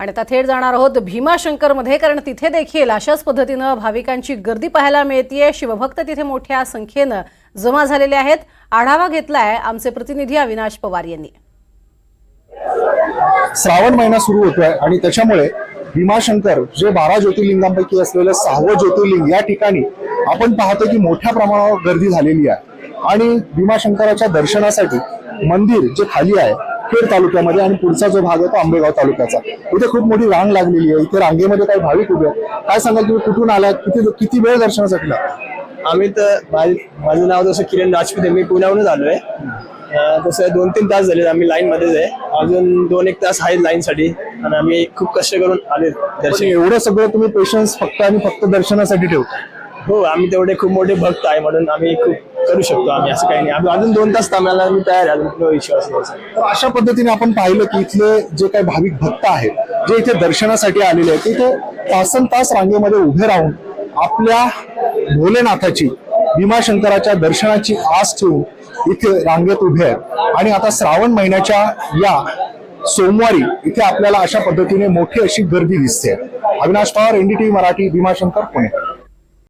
आणि आता थेट जाणार आहोत भीमाशंकरमध्ये कारण तिथे देखील अशाच पद्धतीनं भाविकांची गर्दी पाहायला मिळतीये. शिवभक्त तिथे मोठ्या संख्येनं जमा झालेले आहेत. आढावा घेतलाय आमचे प्रतिनिधी अविनाश पवार यांनी. श्रावण महिना सुरू होतोय आणि त्याच्यामुळे भीमाशंकर जे बारा ज्योतिर्लिंगांपैकी असलेलं सहावं ज्योतिर्लिंग या ठिकाणी आपण पाहतो की मोठ्या प्रमाणावर गर्दी झालेली आहे. आणि भीमाशंकराच्या दर्शनासाठी मंदिर जे खाली आहे खेड तालुक्यामध्ये आणि पुढचा जो भाग आहे तो आंबेगाव तालुक्याचा. इथे खूप मोठी रांग लागलेली आहे. इथे रांगेमध्ये काही भाविक उभे आहेत. काय सांगाल तुम्ही? कुठून आलात? किती किती वेळ दर्शनासाठी? आम्ही तर माझ- नाव तसं किरण राजपूत आहे. मी पुण्याहूनच आलोय. तसं दोन तीन तास झाले आम्ही लाईन मध्येच आहे. अजून दोन एक तास आहेत लाईन साठी आणि आम्ही खूप कष्ट करून आले दर्शन. एवढं सगळं तुम्ही पेशन्स फक्त आणि फक्त दर्शनासाठी ठेवता हो आम्ही तेवढे खूप मोठे भक्त आहे म्हणून आम्ही खूप करू शकतो आम्ही असं काही नाही. आम्ही अजून दोन तास थांबायला आम्ही तयार आहे अजून विश्वास नाही तर अशा पद्धतीने आपण पाहिलं की इथले जे काही भाविक भक्त आहेत जे इथे दर्शनासाठी आलेले आहेत ते इथे तासन तास रांगेमध्ये उभे राहून आपल्या भोलेनाथाची भीमाशंकराच्या दर्शनाची आस ठेवून इथे रांगेत उभे आहेत. आणि आता श्रावण महिन्याच्या या सोमवारी इथे आपल्याला अशा पद्धतीने मोठी अशी गर्दी दिसते. अविनाश पवार एनडीटीव्ही मराठी भीमाशंकर पुणे.